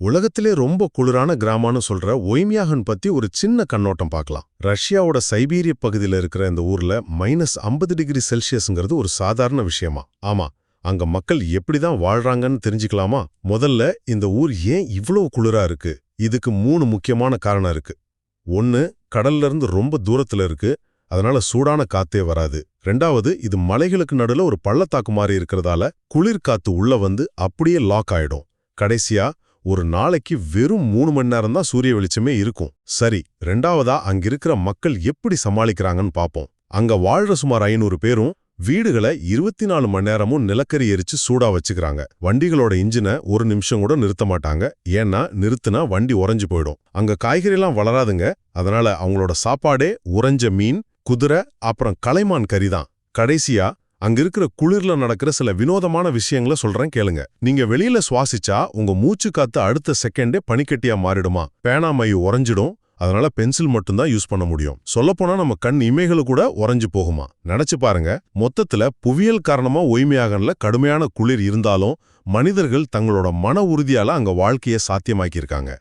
உலகத்திலே ரொம்ப குளிரான கிராமம்னு சொல்ற ஒய்மியாகன் பத்தி ஒரு சின்ன கண்ணோட்டம் பார்க்கலாம். ரஷ்யாவோட சைபீரிய பகுதியில இருக்கிற இந்த ஊர்ல மைனஸ் ஐம்பது டிகிரி செல்சியஸ்ங்கிறது ஒரு சாதாரண விஷயமா? ஆமா அங்க மக்கள் எப்படிதான் வாழ்றாங்கன்னு தெரிஞ்சுக்கலாமா? முதல்ல இந்த ஊர் ஏன் இவ்வளவு குளிரா இருக்கு? இதுக்கு மூணு முக்கியமான காரணம் இருக்கு. ஒன்னு கடல்ல இருந்து ரொம்ப தூரத்துல இருக்கு. அதனால சூடான காத்தே வராது. ரெண்டாவது இது மலைகளுக்கு நடுல ஒரு பள்ளத்தாக்கு மாதிரி இருக்கிறதால குளிர் காத்து உள்ள வந்து அப்படியே லாக் ஆயிடும். கடைசியா ஒரு நாளைக்கு வெறும் மூணு மணி நேரம் தான் சூரிய வெளிச்சமே இருக்கும். சரி ரெண்டாவதா அங்கிருக்கிற மக்கள் எப்படி சமாளிக்கிறாங்கன்னு பாப்போம். அங்க வாழ்ற சுமார் ஐநூறு பேரும் வீடுகளை இருபத்தி நாலு மணி நேரமும் நிலக்கரி எரிச்சு சூடா வச்சுக்கிறாங்க. வண்டிகளோட இன்ஜினை ஒரு நிமிஷம் கூட நிறுத்த மாட்டாங்க. ஏன்னா நிறுத்துனா வண்டி உறைஞ்சு போயிடும். அங்க காய்கறிலாம் வளராதுங்க. அதனால அவங்களோட சாப்பாடே உறைஞ்ச மீன் குதிரை அப்புறம் கலைமான் கறி தான் கடைசியா அங்க இருக்கிற குளிர்ல நடக்கிற சில வினோதமான விஷயங்களை சொல்றேன் கேளுங்க. நீங்க வெளியில சுவாசிச்சா உங்க மூச்சு காத்து அடுத்த செகண்டே பனிக்கட்டியா மாறிடுமா? பேனாமை உறைஞ்சிடும். அதனால பென்சில் மட்டும்தான் யூஸ் பண்ண முடியும். சொல்லப்போனா நம்ம கண் இமைகள் கூட உறைஞ்சு போகுமா? நினைச்சு பாருங்க. மொத்தத்துல புவியியல் காரணமா ஒய்மையாகல கடுமையான குளிர் இருந்தாலும் மனிதர்கள் தங்களோட மன உறுதியால அங்க வாழ்க்கையை சாத்தியமாக்கியிருக்காங்க.